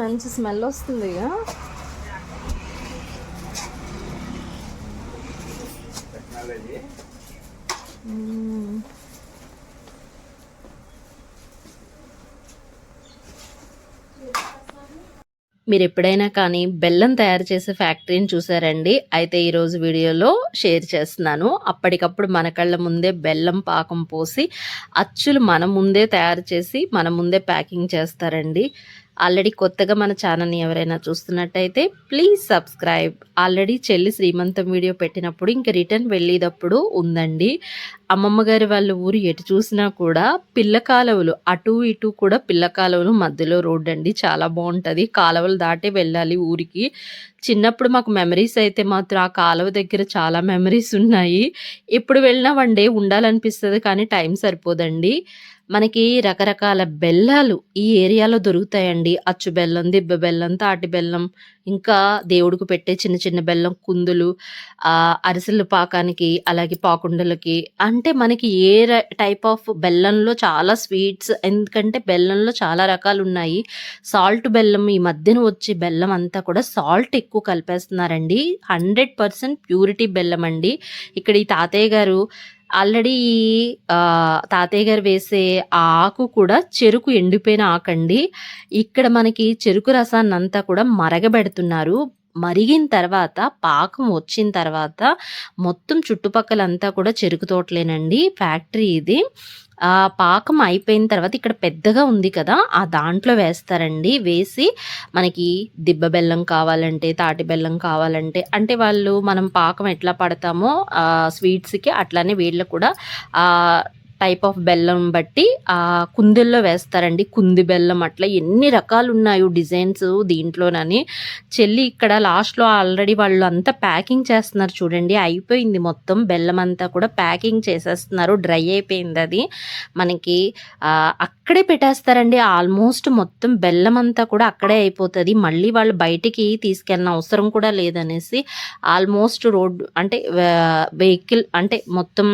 మంచి స్మెల్ వస్తుంది ఇక. మీరు ఎప్పుడైనా కానీ బెల్లం తయారు చేసే ఫ్యాక్టరీని చూసారండి? అయితే ఈరోజు వీడియోలో షేర్ చేస్తున్నాను. అప్పటికప్పుడు మన కళ్ళ ముందే బెల్లం పాకం పోసి అచ్చులు మన ముందే తయారు చేసి మన ముందే ప్యాకింగ్ చేస్తారండి. ఆల్రెడీ కొత్తగా మన ఛానల్ని ఎవరైనా చూస్తున్నట్టయితే ప్లీజ్ సబ్స్క్రైబ్. ఆల్రెడీ చెల్లి శ్రీమంతం వీడియో పెట్టినప్పుడు ఇంకా రిటర్న్ వెళ్ళేటప్పుడు ఉందండి. అమ్మమ్మ గారి వాళ్ళ ఊరు ఎటు చూసినా కూడా పిల్ల కాలువలు అటు ఇటు కూడా పిల్ల కాలువలు మధ్యలో రోడ్ అండి. చాలా బాగుంటుంది. కాలువలు దాటే వెళ్ళాలి ఊరికి. చిన్నప్పుడు మాకు మెమరీస్ అయితే మాత్రం ఆ కాలువ దగ్గర చాలా మెమరీస్ ఉన్నాయి. ఎప్పుడు వెళ్ళినా వన్ డే ఉండాలనిపిస్తుంది కానీ టైం సరిపోదండి. మనకి రకరకాల బెల్లాలు ఈ ఏరియాలో దొరుకుతాయండి. అచ్చు బెల్లం దిబ్బ బెల్లం తాటి బెల్లం ఇంకా దేవుడికి పెట్టే చిన్న చిన్న బెల్లం కుందులు ఆ అరిసెల పాకానికి అలాగే పాకుండలకి. అంటే మనకి ఏ టైప్ ఆఫ్ బెల్లంలో చాలా స్వీట్స్ ఎందుకంటే బెల్లంలో చాలా రకాలు ఉన్నాయి సాల్ట్ బెల్లం ఈ మధ్యన వచ్చే బెల్లం అంతా కూడా సాల్ట్ ఎక్కువ కలిపేస్తున్నారండి. హండ్రెడ్ పర్సెంట్ ప్యూరిటీ బెల్లం అండి. ఇక్కడ ఈ తాతయ్య గారు ఆల్రెడీ ఈ తాతయ్య గారు వేసే ఆ ఆకు కూడా చెరుకు ఎండిపోయిన ఆకండి. ఇక్కడ మనకి చెరుకు రసాన్ని అంతా కూడా మరగబెడుతున్నారు. మరిగిన తర్వాత పాకం వచ్చిన తర్వాత మొత్తం చుట్టుపక్కలంతా కూడా చెరుకు తోటలేనండి. ఫ్యాక్టరీ ఇది. పాకం అయిపోయిన తర్వాత ఇక్కడ పెద్దగా ఉంది కదా ఆ దాంట్లో వేస్తారండి. వేసి మనకి దిబ్బ బెల్లం కావాలంటే తాటి బెల్లం కావాలంటే అంటే వాళ్ళు మనం పాకం ఎట్లా పడతామో స్వీట్స్కి అట్లానే వీళ్ళు కూడా టైప్ ఆఫ్ బెల్లం బట్టి ఆ కుందుల్లో వేస్తారండి. కుంది బెల్లం అట్లా ఎన్ని రకాలు ఉన్నాయో డిజైన్స్ దీంట్లోనని. చెల్లి ఇక్కడ లాస్ట్లో ఆల్రెడీ వాళ్ళు అంతా ప్యాకింగ్ చేస్తున్నారు చూడండి. అయిపోయింది మొత్తం. బెల్లం అంతా కూడా ప్యాకింగ్ చేసేస్తున్నారు. డ్రై అయిపోయింది అది. మనకి అక్కడే పెట్టేస్తారండి. ఆల్మోస్ట్ మొత్తం బెల్లం అంతా కూడా అక్కడే అయిపోతుంది. మళ్ళీ వాళ్ళు బయటికి తీసుకెళ్ళిన అవసరం కూడా లేదనేసి ఆల్మోస్ట్ రోడ్ అంటే వెహికల్ అంటే మొత్తం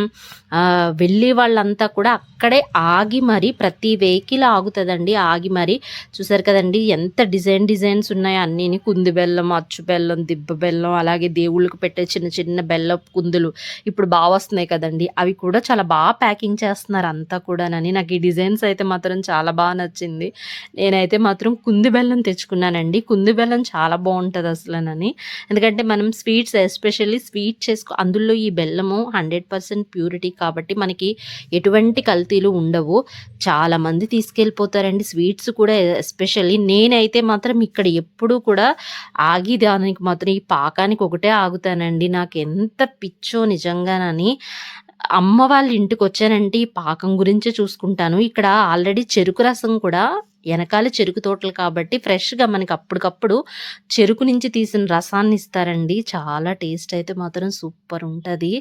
వెళ్ళి వాళ్ళంతా కూడా అక్కడే ఆగి మరి ప్రతి వెహికల్ ఆగుతుందండి. ఆగి మరి చూసారు కదండి ఎంత డిజైన్ డిజైన్స్ ఉన్నాయో అన్నీ కుంది బెల్లం అచ్చు బెల్లం దిబ్బ బెల్లం అలాగే దేవుళ్ళకి పెట్టే చిన్న చిన్న బెల్లం కుందులు ఇప్పుడు బాగా వస్తున్నాయి కదండి. అవి కూడా చాలా బాగా ప్యాకింగ్ చేస్తున్నారు అంతా కూడానని. నాకు ఈ డిజైన్స్ అయితే మాత్రం చాలా బాగా నచ్చింది. నేనైతే మాత్రం కుంది బెల్లం తెచ్చుకున్నానండి. కుంది బెల్లం చాలా బాగుంటుంది అసలునని. ఎందుకంటే మనం స్వీట్స్ ఎస్పెషల్లీ స్వీట్ చేసుకో అందులో ఈ బెల్లము హండ్రెడ్ పర్సెంట్ ప్యూరిటీ కాబట్టి మనకి ఎటువంటి కల్తీలు ఉండవు. చాలా మంది తీసుకెళ్ళిపోతారండి. స్వీట్స్ కూడా ఎస్పెషల్లీ నేనైతే మాత్రం ఇక్కడ ఎప్పుడూ కూడా ఆగి దానికి మాత్రం ఈ పాకానికి ఒకటే ఆగుతానండి. నాకు ఎంత పిచ్చో నిజంగానని అమ్మ వాళ్ళ ఇంటికి వచ్చానంటే ఈ పాకం గురించే చూసుకుంటాను. ఇక్కడ ఆల్రెడీ చెరుకు రసం కూడా వెనకాల చెరుకు తోటలు కాబట్టి ఫ్రెష్గా మనకి అప్పటికప్పుడు చెరుకు నుంచి తీసిన రసాన్ని ఇస్తారండి. చాలా టేస్ట్ అయితే మాత్రం సూపర్ ఉంటుంది.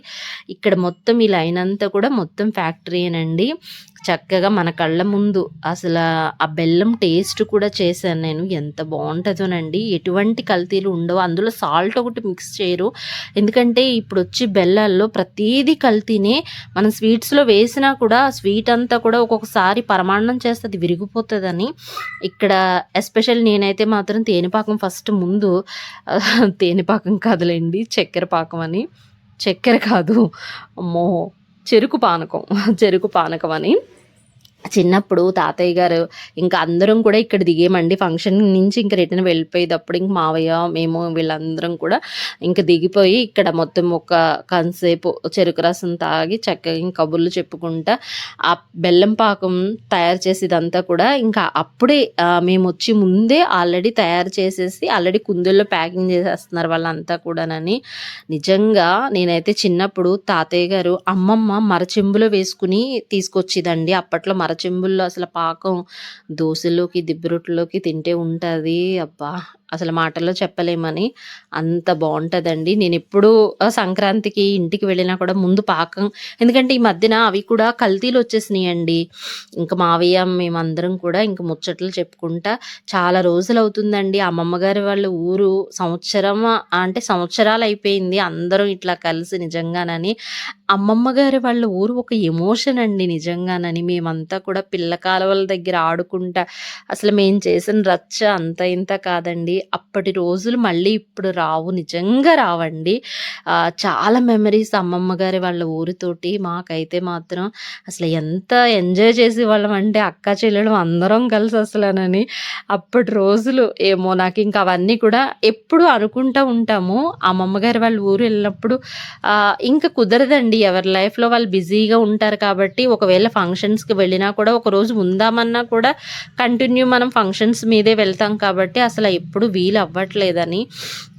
ఇక్కడ మొత్తం ఈ లైన్ అంతా కూడా మొత్తం ఫ్యాక్టరీనండి చక్కగా మన కళ్ళ ముందు అసలు ఆ బెల్లం టేస్ట్ కూడా చేశాను నేను. ఎంత బాగుంటుందోనండి. ఎటువంటి కల్తీలు ఉండవు. అందులో సాల్ట్ ఒకటి మిక్స్ చేయరు. ఎందుకంటే ఇప్పుడు వచ్చి బెల్లాల్లో ప్రతీది కల్తీనే మనం స్వీట్స్లో వేసినా కూడా స్వీట్ అంతా కూడా ఒక్కొక్కసారి పరమాన్నం చేస్తుంది విరిగిపోతుందని ఇక్కడ ఎస్పెషల్ నేనైతే మాత్రం తేనెపాకం ఫస్ట్ ముందు తేనెపాకం కాదులేండి చక్కెర పాకం అని. చక్కెర కాదు అమ్మో చెరుకు పానకం చెరుకు పానకం అని. చిన్నప్పుడు తాతయ్య గారు ఇంకా అందరం కూడా ఇక్కడ దిగేమండి. ఫంక్షన్ నుంచి ఇంకా రిటర్న్ వెళ్ళిపోయేటప్పుడు ఇంక మావయ్య మేము వీళ్ళందరం కూడా ఇంకా దిగిపోయి ఇక్కడ మొత్తం ఒక కాసేపు చెరుకు రసం తాగి చక్కగా కబుర్లు చెప్పుకుంటా ఆ బెల్లం పాకం తయారు చేసేదంతా కూడా ఇంకా అప్పుడే మేము వచ్చి ముందే ఆల్రెడీ తయారు చేసేసి ఆల్రెడీ కుందుల్లో ప్యాకింగ్ చేసేస్తున్నారు వాళ్ళంతా కూడానని. నిజంగా నేనైతే చిన్నప్పుడు తాతయ్య గారు అమ్మమ్మ మరచెంబులో వేసుకుని తీసుకొచ్చేదండి. అప్పట్లో మర చెంబుల్లో అసలు పాకం దోశలోకి దిబ్బరొట్టులోకి తింటే ఉంటుంది. అబ్బా! అసలు మాటల్లో చెప్పలేమని. అంత బాగుంటుందండి నేనెప్పుడూ ఎప్పుడు సంక్రాంతికి ఇంటికి వెళ్ళినా కూడా ముందు పాకం ఎందుకంటే ఈ మధ్యన అవి కూడా కల్తీలు వచ్చేసినాయి అండి ఇంకా మావయ్య, మేమందరం కూడా ఇంక ముచ్చట్లు చెప్పుకుంటా చాలా రోజులవుతుందండి. అమ్మమ్మ గారి వాళ్ళ ఊరు సంవత్సరం అంటే సంవత్సరాలు అయిపోయింది అందరం ఇట్లా కలిసి నిజంగానని. అమ్మమ్మ గారి వాళ్ళ ఊరు ఒక ఎమోషన్ అండి నిజంగానని. మేమంతా కూడా పిల్ల కాలువల దగ్గర ఆడుకుంటా అసలు మేము చేసిన రచ్చ అంత ఇంత కాదండి. అప్పటి రోజులు మళ్ళీ ఇప్పుడు రావు. నిజంగా రావండి. చాలా మెమరీస్ అమ్మమ్మ గారి వాళ్ళ ఊరితోటి మాకైతే మాత్రం అసలు ఎంత ఎంజాయ్ చేసేవాళ్ళమంటే అక్కా చెల్లెలు అందరం కలిసి అసలనని. అప్పటి రోజులు ఏమో నాకు ఇంకా అవన్నీ కూడా ఎప్పుడు అనుకుంటూ ఉంటాము. అమ్మమ్మ గారి వాళ్ళ ఊరు వెళ్ళినప్పుడు ఇంకా కుదరదండి. ఎవరి లైఫ్‌లో వాళ్ళు బిజీగా ఉంటారు కాబట్టి ఒకవేళ ఫంక్షన్స్‌కి వెళ్ళినా కూడా ఒకరోజు ఉందామన్నా కూడా కంటిన్యూ మనం ఫంక్షన్స్ మీదే వెళ్తాం కాబట్టి అసలు ఎప్పుడు వీలవ్వట్లేదని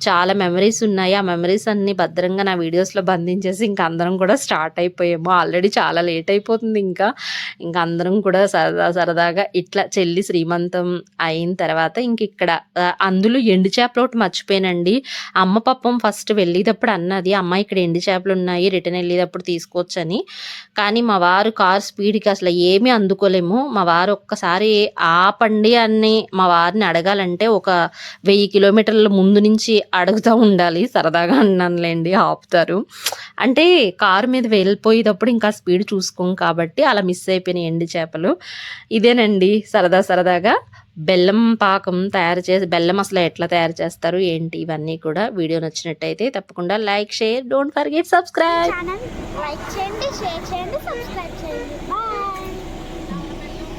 చాలా మెమరీస్ ఉన్నాయి. ఆ మెమరీస్ అన్నీ భద్రంగా నా వీడియోస్‌లో బంధించేసి ఇంక అందరం కూడా స్టార్ట్ అయిపోయాము. ఆల్రెడీ చాలా లేట్ అయిపోతుంది ఇంకా. ఇంకా అందరం కూడా సరదా సరదాగా ఇట్లా చెల్లి శ్రీమంతం అయిన తర్వాత ఇంక ఇక్కడ అందులో ఎండు చేపలు ఒకటి మర్చిపోయానండి. అమ్మ పాపం ఫస్ట్ వెళ్ళేటప్పుడు అన్నది, "అమ్మ ఇక్కడ ఎండు చేపలు ఉన్నాయి రిటర్న్ వెళ్ళేటప్పుడు తీసుకోవచ్చని." కానీ మా వారు కార్ స్పీడ్‌కి అసలు ఏమీ అందుకోలేము. మా వారు ఒక్కసారి ఆపండి అని మా వారిని అడగాలంటే ఒక వెయ్యి కిలోమీటర్ల ముందు నుంచి అడుగుతూ ఉండాలి. సరదాగా అన్నానులేండి ఆపుతారు. అంటే కారు మీద వెళ్ళిపోయేటప్పుడు ఇంకా స్పీడ్ చూసుకోం కాబట్టి అలా మిస్ అయిపోయినాయి ఎండి చేపలు. ఇదేనండి సరదా సరదాగా బెల్లం పాకం తయారు చేసి బెల్లం అసలు ఎట్లా తయారు చేస్తారు ఏంటి ఇవన్నీ కూడా వీడియో నచ్చినట్టయితే తప్పకుండా like, share, don't forget subscribe. Like చేయండి షేర్ చేయండి సబ్స్క్రైబ్ చేయండి